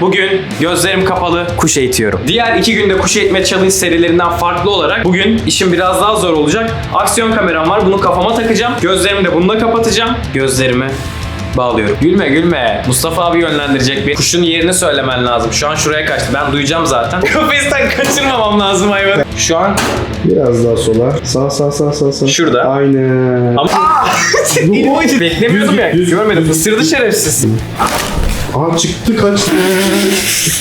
Bugün gözlerim kapalı kuş eğitiyorum. Diğer iki günde kuş eğitme challenge serilerinden farklı olarak bugün işim biraz daha zor olacak. Aksiyon kameram var. Bunu kafama takacağım. Gözlerimi de bununla kapatacağım. Gözlerimi bağlıyorum. Gülme gülme. Mustafa abi yönlendirecek bir kuşun yerini söylemen lazım. Şu an şuraya kaçtı. Ben duyacağım zaten. Kafesten kaçırmamam lazım hayvanı. Şu an Biraz daha sola. Sağ sağ sağ sağ sağ. Şurada. Aynen. ama. Beklemiyordum ya. Görmedim. Fısırdı şerefsiz. Aa çıktı kaçtı.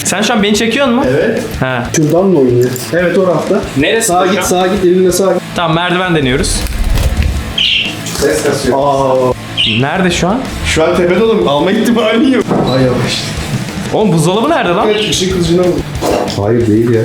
Sen şu an beni çekiyor musun? Evet. He. Şuradan mı oynuyor? Evet o rafta. Neresi? Sağa hocam? git sağa git elinle sağa git. Tamam merdiven deniyoruz. Ses kasıyor. Aa. Nerede şu an? Şu an tepede oğlum. Alma ihtimali yok. Ay yavaş. Oğlum buzdolabı nerede lan? Evet ışık kılıcına vur. Hayır değil ya.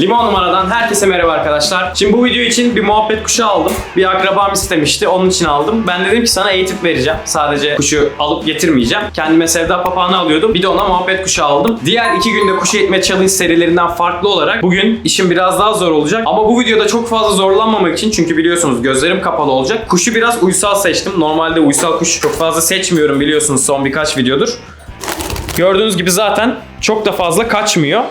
Limon numaradan herkese merhaba arkadaşlar. Şimdi bu video için bir muhabbet kuşu aldım. Bir akrabam istemişti. Onun için aldım. Ben dedim ki sana eğitip vereceğim. Sadece kuşu alıp getirmeyeceğim. Kendime sevda papağanı alıyordum. Bir de ona muhabbet kuşu aldım. Diğer iki günde kuş eğitme challenge serilerinden farklı olarak bugün işim biraz daha zor olacak. Ama bu videoda çok fazla zorlanmamak için çünkü biliyorsunuz gözlerim kapalı olacak. Kuşu biraz uysal seçtim. Normalde uysal kuş çok fazla seçmiyorum biliyorsunuz son birkaç videodur. Gördüğünüz gibi zaten çok da fazla kaçmıyor.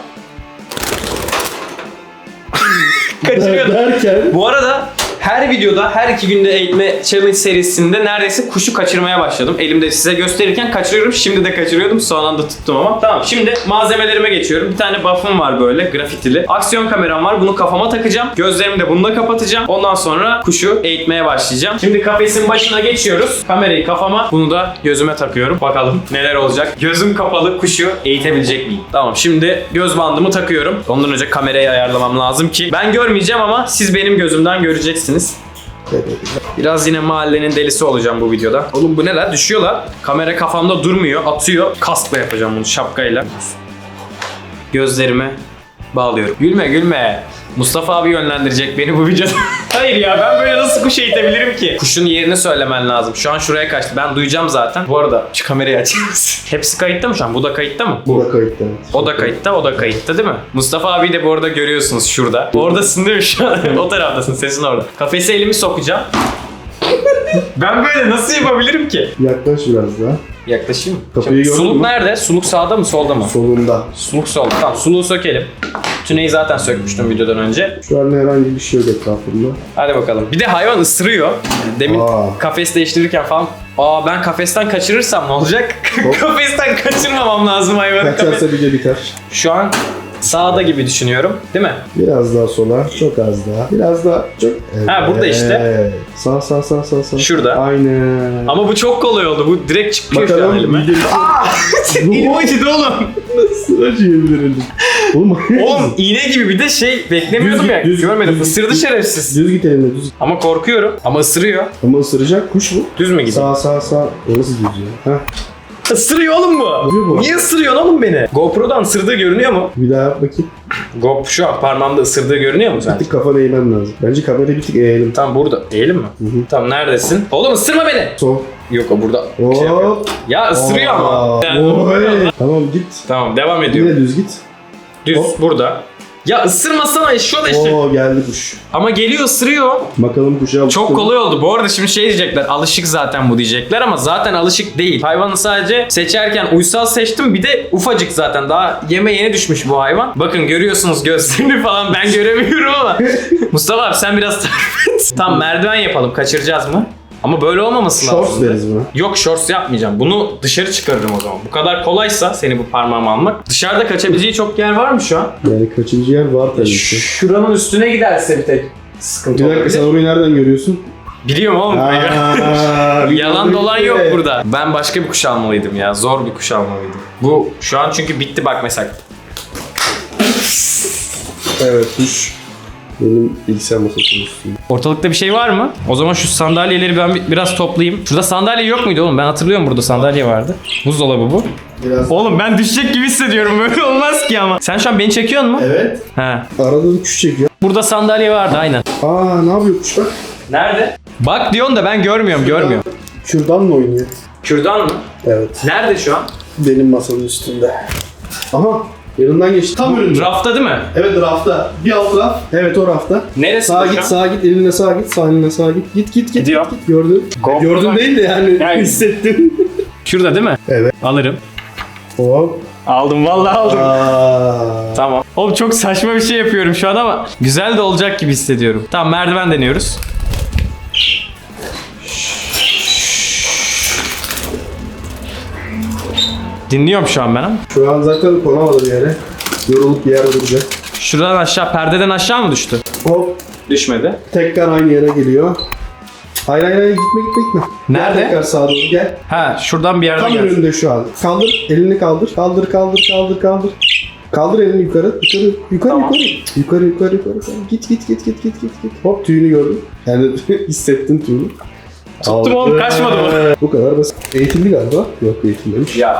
Kaçırıyordum. Derken Bu arada her videoda, her iki günde eğitme challenge serisinde neredeyse kuşu kaçırmaya başladım. Elimde size gösterirken kaçırıyorum. Şimdi de kaçırıyordum. Son anda tuttum ama. Tamam şimdi malzemelerime geçiyorum. Bir tane buff'ım var böyle grafitili. Aksiyon kameram var. Bunu kafama takacağım. Gözlerimi de bununla kapatacağım. Ondan sonra kuşu eğitmeye başlayacağım. Şimdi kafesin başına geçiyoruz. Kamerayı kafama, bunu da gözüme takıyorum. Bakalım neler olacak. Gözüm kapalı kuşu eğitebilecek miyim? Tamam şimdi göz bandımı takıyorum. Ondan önce kamerayı ayarlamam lazım ki ben görmeyeceğim ama siz benim gözümden göreceksiniz. Biraz yine mahallenin delisi olacağım bu videoda. Oğlum bu ne lan? Düşüyor lan. Kamera kafamda durmuyor. Atıyor. Kaskla yapacağım bunu şapkayla. Gözlerimi bağlıyorum. Gülme gülme. Mustafa abi yönlendirecek beni bu videoda. Hayır ya ben böyle nasıl kuş eğitebilirim ki? Kuşun yerini söylemen lazım. Şu an şuraya kaçtı. Ben duyacağım zaten. Bu arada şu kamerayı açar mısın? Hepsi kayıtta mı şu an? Bu da kayıtta mı? bu da evet. O da kayıtta, o da kayıtta değil mi? Mustafa abi de bu arada görüyorsunuz şurada. Oradasın değil mi şu an? o taraftasın, sesin orada. Kafese elimi sokacağım. Ben böyle nasıl yapabilirim ki? Yaklaş biraz daha. Yaklaşayım. Kapıyı Şimdi gördün suluk mü? nerede? Suluk sağda mı, solda mı? Solunda. Suluk solda. Tamam, suluğu sökelim. Tüneyi zaten sökmüştüm videodan önce. Şu an herhangi bir şey yok etrafında. Hadi bakalım. Bir de hayvan ısırıyor. Demin Aa. kafes değiştirirken falan. Aa ben kafesten kaçırırsam ne olacak? kafesten kaçırmamam lazım hayvanı. Kaçarsa video biter. Şu an sağda gibi düşünüyorum. Değil mi? Biraz daha sola. Çok az daha. Biraz daha. Çok. Evet. Ha, burada işte. Sağ sağ sağ sağ sağ. Şurada. Aynen. Ama bu çok kolay oldu. Bu direkt çıkıyor şu an Bakalım elime. video Elim acıdı oğlum. nasıl acıyabilir elim? Oğlum, Oğlum iğne gibi bir de şey beklemiyordum Düz ya. düz- Görmedim. düz- Isırdı düz- şerefsiz. Düz git elimle düz. Ama korkuyorum. Ama ısırıyor. Ama ısıracak kuş bu. Düz mü gidiyor? Sağ sağ sağ. Nasıl düz ya? Heh. Isırıyor oğlum bu. Isırıyor bu. Niye ısırıyorsun oğlum beni? GoPro'dan ısırdığı görünüyor mu? Bir daha yap bakayım. GoPro şu an parmağımda ısırdığı görünüyor mu Bir sence? tık kafanı eğmen lazım. Bence kamerayı bir tık eğelim. Tam burada. Eğelim mi? hı. Tamam neredesin? Oğlum ısırma beni. Sol. Yok o burada. Bir şey yapıyor. Hop. Ya ısırıyor ama. Aa, Yani- oy. Tamam git. Tamam devam ediyorum. Yine düz git. Düz Hop. burada. Ya ısırmasana da işte. Oo geldi kuş. Ama geliyor ısırıyor. Bakalım kuşa alıştı Çok kolay oldu. Bu arada şimdi şey diyecekler. Alışık zaten bu diyecekler ama zaten alışık değil. Hayvanı sadece seçerken uysal seçtim. Bir de ufacık zaten. Daha yeme yeni düşmüş bu hayvan. Bakın görüyorsunuz gözlerini falan ben göremiyorum ama. Mustafa abi sen biraz tarif et. Tamam merdiven yapalım. Kaçıracağız mı? Ama böyle olmaması Shorts lazım. deriz buna. Yok shorts yapmayacağım. Bunu dışarı çıkarırım o zaman. Bu kadar kolaysa seni bu parmağıma almak. Dışarıda kaçabileceği çok yer var mı şu an? Yani kaçıncı yer var tabii ki. Şuranın üstüne giderse bir tek sıkıntı Bir dakika olabilir. sen orayı nereden görüyorsun? Biliyorum oğlum. Aa, Yalan dolan yok burada. Ben başka bir kuş almalıydım ya. Zor bir kuş almalıydım. Bu şu an çünkü bitti bak mesela. Evet kuş. Benim bilgisayar masasının üstünde. Ortalıkta bir şey var mı? O zaman şu sandalyeleri ben bir- biraz toplayayım. Şurada sandalye yok muydu oğlum? Ben hatırlıyorum burada sandalye vardı. Buzdolabı bu. Biraz. Oğlum ben düşecek gibi hissediyorum. Böyle olmaz ki ama. Sen şu an beni çekiyor mu? Evet. He. Arada bir kuş çekiyor. Burada sandalye vardı aynen. Aa ne yapıyor kuş bak. Nerede? Bak diyorsun da ben görmüyorum, görmüyorum. Kürdan mı oynuyor? Kürdan mı? Evet. Nerede şu an? Benim masanın üstünde. Aha yanından geçti. Tam önünde. Rafta değil mi? Evet rafta. Bir alt raf. Evet o rafta. Neresi Sağa şu git, sağa git, elinle sağa git, sağ elinle sağa git. Git git git. Gidiyorum. Git, git. Gördün. GoPro'dan- Gördün değil de yani, Yani- hissettin. Şurada değil mi? Evet. Alırım. Hop. Aldım vallahi aldım. Aa. Tamam. Oğlum çok saçma bir şey yapıyorum şu an ama güzel de olacak gibi hissediyorum. Tamam merdiven deniyoruz. Dinliyorum şu an ben ama. Şu an zaten konamadı bir yere. Yorulup bir yerde duracak. Şuradan aşağı, perdeden aşağı mı düştü? Hop. Düşmedi. Tekrar aynı yere geliyor. Hayır hayır hayır gitme gitme gitme. Nerede? Gel tekrar sağa doğru gel. Ha şuradan bir yerden Tam geldi. önünde şu an. Kaldır, elini kaldır. Kaldır, kaldır, kaldır, kaldır. Kaldır elini yukarı, yukarı, yukarı, Tamam. yukarı. Yukarı, yukarı, yukarı. yukarı. Git, git, git, git, git, git, git. Hop tüyünü gördüm. Yani hissettin tüyünü. Tuttum oğlum, kaçmadı mı? Bu kadar basit. Eğitimli galiba. Yok eğitimlemiş. Ya.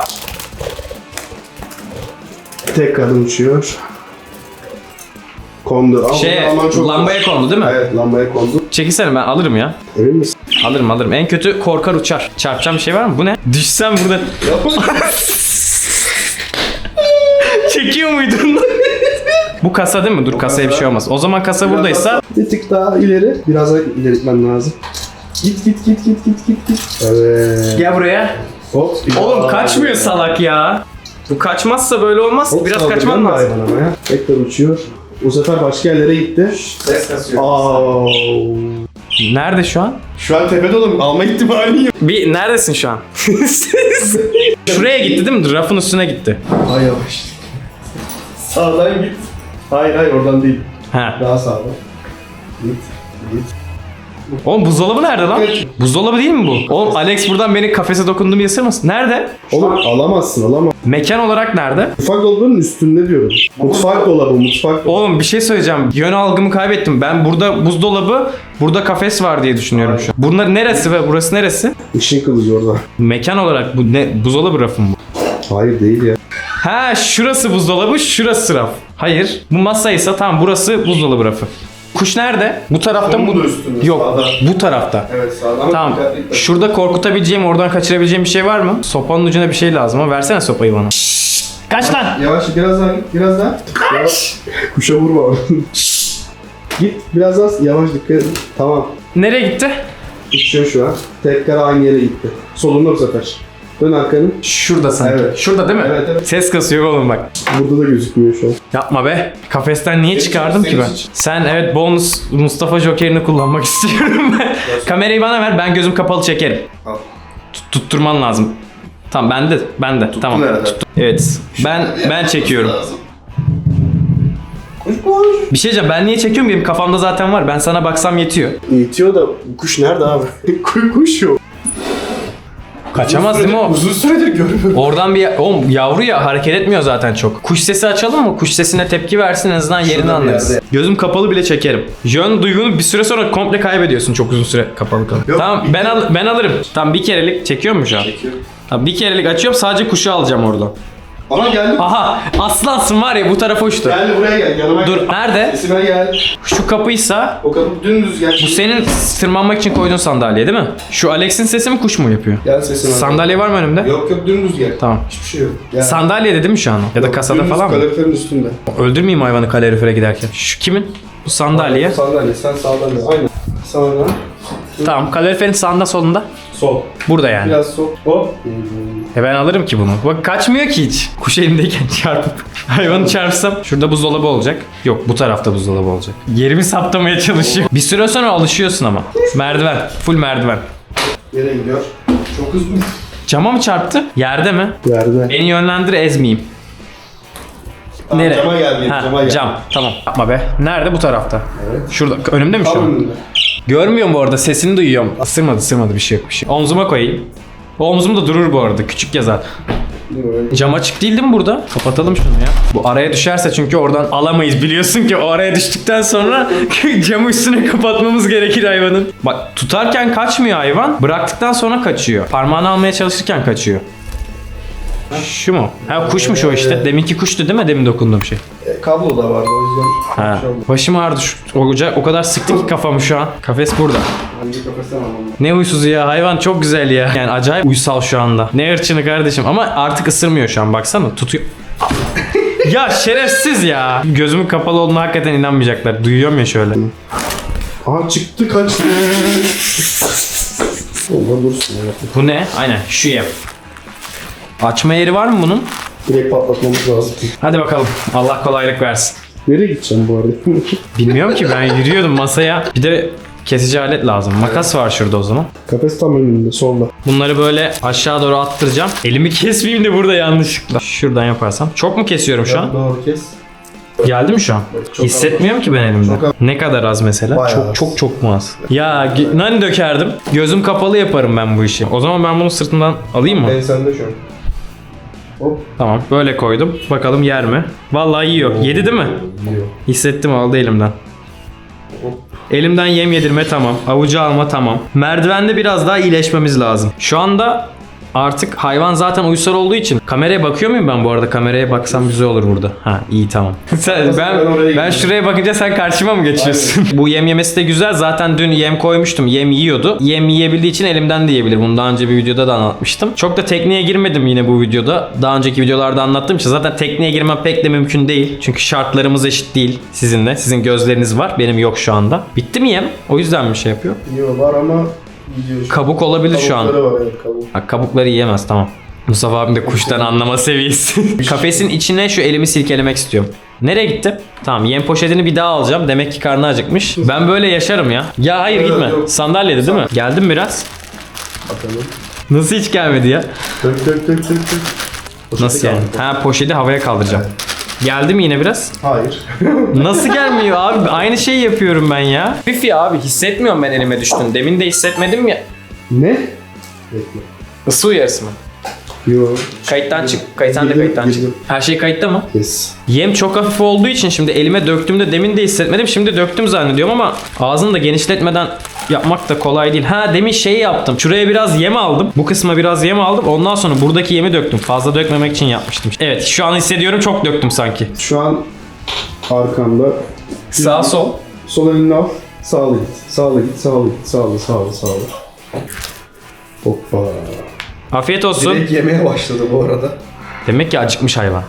Tekrar uçuyor. Kondu. Ama Şey, çok- lambaya kondu değil mi? Evet, lambaya kondu. Çekilsene ben alırım ya. Emin misin? Alırım alırım. En kötü korkar uçar. Çarpacağım bir şey var mı? Bu ne? Düşsem burada çekiyor muydun? Bu kasa değil mi? Dur kasaya bir şey olmaz. O zaman kasa buradaysa Bir tık daha ileri. Biraz daha ileri gitmen lazım. Git git git git git git git. Evet. gel buraya. Hop. Oğlum kaçmıyor salak ya. Bu kaçmazsa böyle olmaz. Hop, Biraz kaçman lazım. hayvan ama ya. Tekrar uçuyor. Bu sefer başka yerlere gitti. Ses kasıyor. Aa. Nerede şu an? Şu an tepede oğlum. Alma ihtimali yok. Bir neredesin şu an? Şuraya gitti değil mi? Rafın üstüne gitti. Ay yavaş. Sağdan git. Hayır hayır oradan değil. Ha. Daha sağdan. Git. Git. Oğlum buzdolabı nerede lan? Buzdolabı değil mi bu? Oğlum Alex buradan beni kafese dokundu diye ısırmasın. Nerede? Oğlum alamazsın alamam. Mekan olarak nerede? Mutfak dolabının üstünde diyorum. Mutfak dolabı, mutfak dolabı. Oğlum bir şey söyleyeceğim. Yön algımı kaybettim. Ben burada buzdolabı, burada kafes var diye düşünüyorum şu an. Bunlar neresi ve burası neresi? Işın kılıcı orada. Mekan olarak bu ne? Buzdolabı rafı mı bu? Hayır değil ya. Ha şurası buzdolabı, şurası raf. Hayır. Bu masaysa tamam burası buzdolabı rafı. Kuş nerede? Bu tarafta mı? Bu... da üstünde, Yok. sağda. Bu tarafta. Evet sağdan. Tamam. Şurada korkutabileceğim, oradan kaçırabileceğim bir şey var mı? Sopanın ucuna bir şey lazım ama versene sopayı bana. Kaç lan? Yavaş biraz daha git biraz daha. Yavaş. Kuşa vurma. git biraz daha yavaş dikkat et. Tamam. Nereye gitti? Uçuyor şu an. Tekrar aynı yere gitti. Solunda bu sefer. Dön arkanı. Şurada sanki. Evet. Şurada değil mi? Evet, evet. Ses kasıyor oğlum bak. Burada da gözükmüyor şu an. Yapma be. Kafesten niye çıkardım ki ben? Sen evet bonus Mustafa Joker'ini kullanmak istiyorum ben. Kamerayı bana ver ben gözüm kapalı çekerim. Al. Tut- tutturman lazım. Tamam bende bende tamam. herhalde. Tuttum. Evet. Ben ben çekiyorum. Kuş kuş. Bir şey diyeceğim ben niye çekiyorum benim kafamda zaten var. Ben sana baksam yetiyor. Yetiyor da bu kuş nerede abi? Kuş yok. Kaçamaz değil mi o? Uzun süredir görmüyorum. Oradan bir oğlum yavru ya hareket etmiyor zaten çok. Kuş sesi açalım mı? Kuş sesine tepki versin en azından yerini bir anlarız. yerde. Gözüm kapalı bile çekerim. Yön duygunu bir süre sonra komple kaybediyorsun çok uzun süre kapalı kalıp. Yok, Tamam ben al ben alırım. Tamam bir kerelik çekiyor mu şu an? Tamam bir kerelik açıyorum sadece kuşu alacağım oradan. Ama geldi. Aha aslansın var ya bu tarafa uçtu. Geldi buraya gel yanıma Dur gel. nerede? Sesime gel. Şu kapıysa O kapı dümdüz gel. bu senin tırmanmak için koyduğun sandalye değil mi? Şu Alex'in sesi mi kuş mu yapıyor? Gel sesime. Sandalye var mı önümde? Yok yok dümdüz gel. Tamam. Hiçbir şey yok. Gel. Sandalye dedi mi şu an? Ya da Yok, kasada dümdüz falan mı? Kaloriferin üstünde. Öldürmeyeyim hayvanı kalorifere giderken. Şu kimin? Bu sandalye. Sandalye sen sağdan gel. Aynen. Sağdan. Tamam kaloriferin sağında solunda. Sol. Burada yani. Biraz sol. Hop. E ben alırım ki bunu. Bak kaçmıyor ki hiç. Kuş elimdeyken çarpıp. Hayvanı çarpsam. Şurada buzdolabı olacak. Yok bu tarafta buzdolabı olacak. Yerimi saptamaya çalışıyor. Bir süre sonra alışıyorsun ama. Merdiven. Full merdiven. Nereye gidiyor? Çok hızlı. Cama mı çarptı? Yerde mi? Yerde. Beni yönlendir ezmeyeyim. Tamam, Nereye? Cama geldi. Ha, cama geldi. cam. Tamam. Yapma be. Nerede bu tarafta? Evet. Şurada. Önümde mi şu Tam an? önünde. Görmüyorum bu arada sesini duyuyorum. Isırmadı ısırmadı bir şey yok bir şey. Omzuma koyayım. O omzum da durur bu arada küçük yazar. Cam açık değil değil mi burada? Kapatalım şunu ya. Bu araya düşerse çünkü oradan alamayız biliyorsun ki o araya düştükten sonra camı üstüne kapatmamız gerekir hayvanın. Bak tutarken kaçmıyor hayvan. Bıraktıktan sonra kaçıyor. Parmağını almaya çalışırken kaçıyor. Şu mu? Ha kuşmuş o işte. Deminki kuştu değil mi demin dokunduğum şey? E, kablo da vardı o yüzden. Ha. Şey. Başım ağrıdı. Şu, o, o kadar sıktı ki kafamı şu an. Kafes burada. Bence. Ne uysuzu ya hayvan çok güzel ya. Yani acayip uysal şu anda. Ne ırçını kardeşim ama artık ısırmıyor şu an baksana tutuyor. ya şerefsiz ya. Gözümün kapalı olduğuna hakikaten inanmayacaklar. Duyuyorum ya şöyle. Aha çıktı kaçtı. Onlar dursun. Evet. Bu ne? Aynen şu ev. Açma yeri var mı bunun? Direkt patlatmamız lazım. Hadi bakalım. Allah kolaylık versin. Nereye gideceğim bu arada? Bilmiyorum ki ben yürüyordum masaya. Bir de kesici alet lazım. Makas var şurada o zaman. Kafes tam önünde solda. Bunları böyle aşağı doğru attıracağım. Elimi kesmeyeyim de burada yanlışlıkla. Şuradan yaparsam. Çok mu kesiyorum şu an? Doğru kes. Geldi mi şu an? Çok Hissetmiyorum ki ben elimde. Çok az. Ne kadar az mesela? Bayağı çok az. çok çok mu az? Ya nani dökerdim. Gözüm kapalı yaparım ben bu işi. O zaman ben bunu sırtımdan alayım mı? Ben sende şu an. Hop. Tamam böyle koydum. Bakalım yer mi? Vallahi yiyor. Yedi değil mi? Yiyor. Hissettim aldı elimden. Elimden yem yedirme tamam. Avucu alma tamam. Merdivende biraz daha iyileşmemiz lazım. Şu anda artık hayvan zaten uysal olduğu için kameraya bakıyor muyum ben bu arada? Kameraya baksam güzel olur burada. Ha iyi tamam. sen, Ben ben, şuraya bakınca sen karşıma mı geçiyorsun? bu yem yemesi de güzel. Zaten dün yem koymuştum. Yem yiyordu. Yem yiyebildiği için elimden de yiyebilir. Bunu daha önce bir videoda da anlatmıştım. Çok da tekniğe girmedim yine bu videoda. Daha önceki videolarda anlattığım için zaten tekniğe girmem pek de mümkün değil. Çünkü şartlarımız eşit değil sizinle. Sizin gözleriniz var. Benim yok şu anda. Bitti mi yem? O yüzden mi şey yapıyor? Yiyor var ama gidiyor şu Kabuk olabilir şu an. Kabukları var evet kabuk. Ha, kabukları yiyemez tamam. Mustafa abim de kuştan anlama seviyesi. Kafesin içine şu elimi silkelemek istiyorum. Nereye gitti? Tamam yem poşetini bir daha alacağım. Demek ki karnı acıkmış. Ben böyle yaşarım ya. Ya hayır Evet, gitme. yok. Sandalyede değil mi? Geldim biraz. Bakalım. Nasıl hiç gelmedi ya? Nasıl yani? kaldı. Ha poşeti havaya kaldıracağım. Geldi mi yine biraz? Hayır. Nasıl gelmiyor abi? Aynı şeyi yapıyorum ben ya. Fifi abi hissetmiyorum ben elime düştün. Demin de hissetmedim ya. ne? Bekle. Isı uyarısı mı? Yok. Kayıttan çık. Kayıttan da Girdim, kayıttan çık. girdim. Her şey kayıtta mı? Yes. Yem çok hafif olduğu için şimdi elime döktüğümde demin de hissetmedim. Şimdi döktüm zannediyorum ama ağzını da genişletmeden yapmak da kolay değil. Ha demin şey yaptım. Şuraya biraz yem aldım. Bu kısma biraz yem aldım. Ondan sonra buradaki yemi döktüm. Fazla dökmemek için yapmıştım. Evet şu an hissediyorum çok döktüm sanki. Şu an arkamda. Sağ sol. Sol elini al. Sağlı git. Sağlı git. Sağlı git. Sağlı sağlı sağlı. Hoppa. Afiyet olsun. Direkt yemeye başladı bu arada. Demek ki acıkmış hayvan.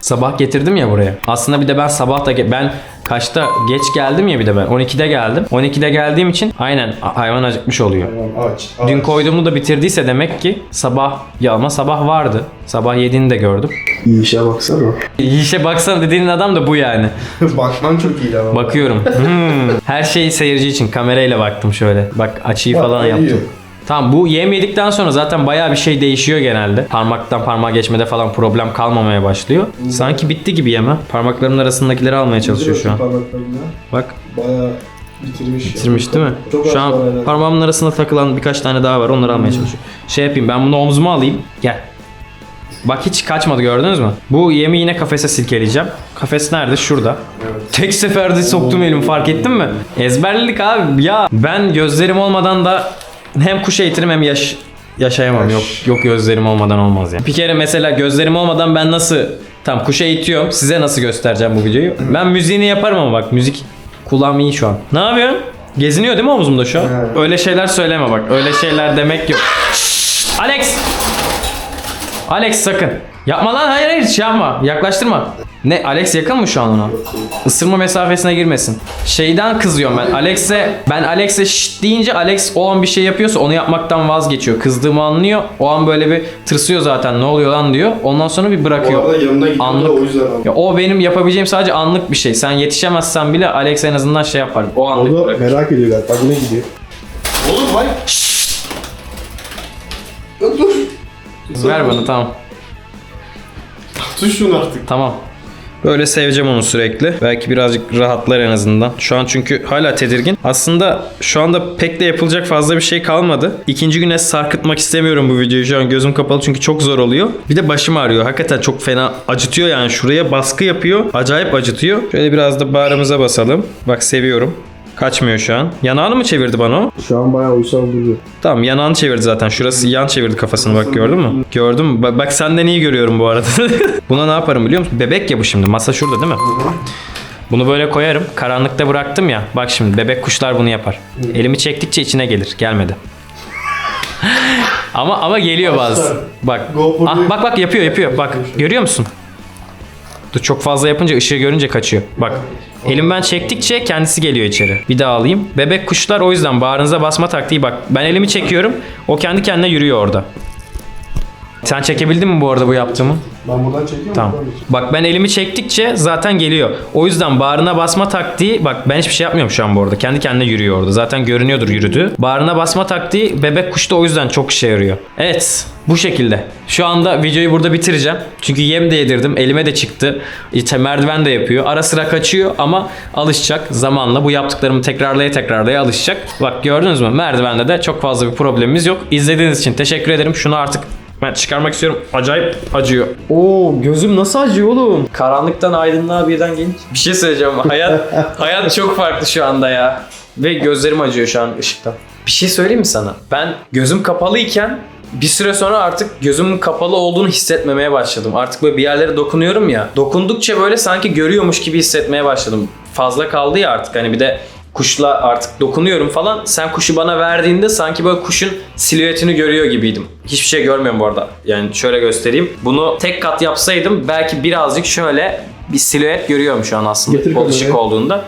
Sabah getirdim ya buraya. Aslında bir de ben sabah da ben kaçta geç geldim ya bir de ben 12'de geldim. 12'de geldiğim için aynen hayvan acıkmış oluyor. Tamam aç. aç. Dün koyduğumu da bitirdiyse demek ki sabah ya ama sabah vardı. Sabah yediğini de gördüm. İyi işe baksana. İşe baksana dediğin adam da bu yani. Bakman çok iyi ama. Bakıyorum. Hmm. Her şey seyirci için kamerayla baktım şöyle. Bak açıyı Bak, falan iyi. Tamam bu yem yedikten sonra zaten bayağı bir şey değişiyor genelde. Parmaktan parmağa geçmede falan problem kalmamaya başlıyor. Sanki bitti gibi yeme. Parmaklarımın arasındakileri almaya çalışıyor şu an. Bak Bayağı bitirmiş. bitirmiş değil mi? Çok az Şu var an herhalde. parmağımın arasında takılan birkaç tane daha var. Onları almaya çalışıyor. Şey yapayım ben bunu omzuma alayım. Gel. Bak hiç kaçmadı gördünüz mü? Bu yemi yine kafese silkeleyeceğim. Kafes nerede? Şurada. Tek seferde soktum elimi fark ettin mi? Ezberledik abi. Ya ben gözlerim olmadan da hem kuş eğitirim hem yaş yaşayamam. Yok yok gözlerim olmadan olmaz ya. Bir kere mesela gözlerim olmadan ben nasıl tam kuş eğitiyorum. Size nasıl göstereceğim bu videoyu? Ben müziğini yaparım ama bak müzik kulağım iyi şu an. Ne yapıyorsun? Geziniyor değil mi omzumda şu an? Evet. Öyle şeyler söyleme bak. Öyle şeyler demek yok. Alex! Alex sakın. Yapma lan hayır hayır şey yapma. Yaklaştırma. Ne Alex yakın mı şu an ona? Isırma mesafesine girmesin. Şeyden kızıyorum ben. Alex'e ben Alex'e şşt deyince Alex o an bir şey yapıyorsa onu yapmaktan vazgeçiyor. Kızdığımı anlıyor. O an böyle bir tırsıyor zaten. Ne oluyor lan diyor. Ondan sonra bir Bu bırakıyor. arada yanına Anlık. o yüzden aldım. Ya o benim yapabileceğim sadece anlık bir şey. Sen yetişemezsen bile Alex en azından şey yapar. O anlık da bırakır. merak ediyor galiba. Bak ne gidiyor. Oğlum vay. Dur. Ver bana tamam. Şunu artık. Tamam. Böyle seveceğim onu sürekli. Belki birazcık rahatlar en azından. Şu an çünkü hala tedirgin. Aslında şu anda pek de yapılacak fazla bir şey kalmadı. İkinci güne sarkıtmak istemiyorum bu videoyu. Şu an gözüm kapalı çünkü çok zor oluyor. Bir de başım ağrıyor. Hakikaten çok fena acıtıyor yani. Şuraya baskı yapıyor. Acayip acıtıyor. Şöyle biraz da bağrımıza basalım. Bak seviyorum. Kaçmıyor şu an. Yanağını mı çevirdi bana o? Şu an bayağı uysal duruyor. Tamam yanağını çevirdi zaten. Şurası yan çevirdi kafasını bak gördün mü? Gördüm? Bak, bak senden iyi görüyorum bu arada. Buna ne yaparım biliyor musun? Bebek ya bu şimdi. Masa şurada değil mi? Bunu böyle koyarım. Karanlıkta bıraktım ya. Bak şimdi bebek kuşlar bunu yapar. Elimi çektikçe içine gelir. Gelmedi. ama ama geliyor bazı. Bak. Ah, bak bak yapıyor yapıyor. Bak görüyor musun? Dur çok fazla yapınca ışığı görünce kaçıyor. Bak. Elim ben çektikçe kendisi geliyor içeri. Bir daha alayım. Bebek kuşlar o yüzden bağrınıza basma taktiği bak. Ben elimi çekiyorum. O kendi kendine yürüyor orada. Sen çekebildin mi bu arada bu yaptığımı? Ben buradan çekeyim Tamam. buradan çekeyim. Bak ben elimi çektikçe zaten geliyor. O yüzden bağrına basma taktiği bak ben hiçbir şey yapmıyorum şu an bu arada. Kendi kendine yürüyor orada. Zaten görünüyordur yürüdüğü. Bağrına basma taktiği bebek kuşta o yüzden çok işe yarıyor. Evet bu şekilde. Şu anda videoyu burada bitireceğim. Çünkü yem de yedirdim. Elime de çıktı. İşte merdiven de yapıyor. Ara sıra kaçıyor ama alışacak zamanla. Bu yaptıklarımı tekrarlaya tekrarlaya alışacak. Bak gördünüz mü? Merdivende de çok fazla bir problemimiz yok. İzlediğiniz için teşekkür ederim. Şunu artık ben çıkarmak istiyorum. Acayip acıyor. Oo gözüm nasıl acıyor oğlum? Karanlıktan aydınlığa birden genç. Bir şey söyleyeceğim. Hayat hayat çok farklı şu anda ya. Ve gözlerim acıyor şu an ışıktan. Bir şey söyleyeyim mi sana? Ben gözüm kapalıyken bir süre sonra artık gözümün kapalı olduğunu hissetmemeye başladım. Artık böyle bir yerlere dokunuyorum ya. Dokundukça böyle sanki görüyormuş gibi hissetmeye başladım. Fazla kaldı ya artık hani bir de kuşla artık dokunuyorum falan. Sen kuşu bana verdiğinde sanki böyle kuşun silüetini görüyor gibiydim. Hiçbir şey görmüyorum bu arada. Yani şöyle göstereyim. Bunu tek kat yapsaydım belki birazcık şöyle bir silüet görüyorum şu an aslında. Getir kamerayı. olduğunda.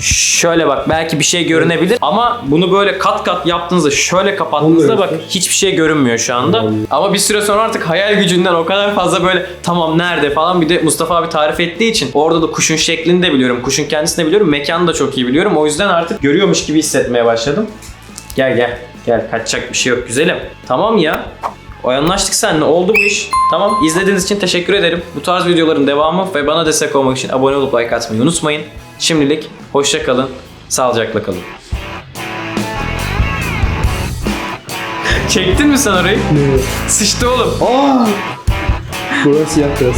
Şöyle bak belki bir şey görünebilir ama bunu böyle kat kat yaptığınızda şöyle kapattığınızda bak hiçbir şey görünmüyor şu anda. Ama bir süre sonra artık hayal gücünden o kadar fazla böyle tamam nerede falan bir de Mustafa abi tarif ettiği için orada da kuşun şeklini de biliyorum. Kuşun kendisini de biliyorum. Mekanı da çok iyi biliyorum. O yüzden artık görüyormuş gibi hissetmeye başladım. Gel gel. Gel kaçacak bir şey yok güzelim. Tamam ya. O anlaştık seninle. Oldu bu iş. Tamam. İzlediğiniz için teşekkür ederim. Bu tarz videoların devamı ve bana destek olmak için abone olup like atmayı unutmayın. Şimdilik hoşça kalın. Sağlıcakla kalın. Çektin mi sen orayı? Ne? Sıçtı oğlum. Aa! Burası beyaz.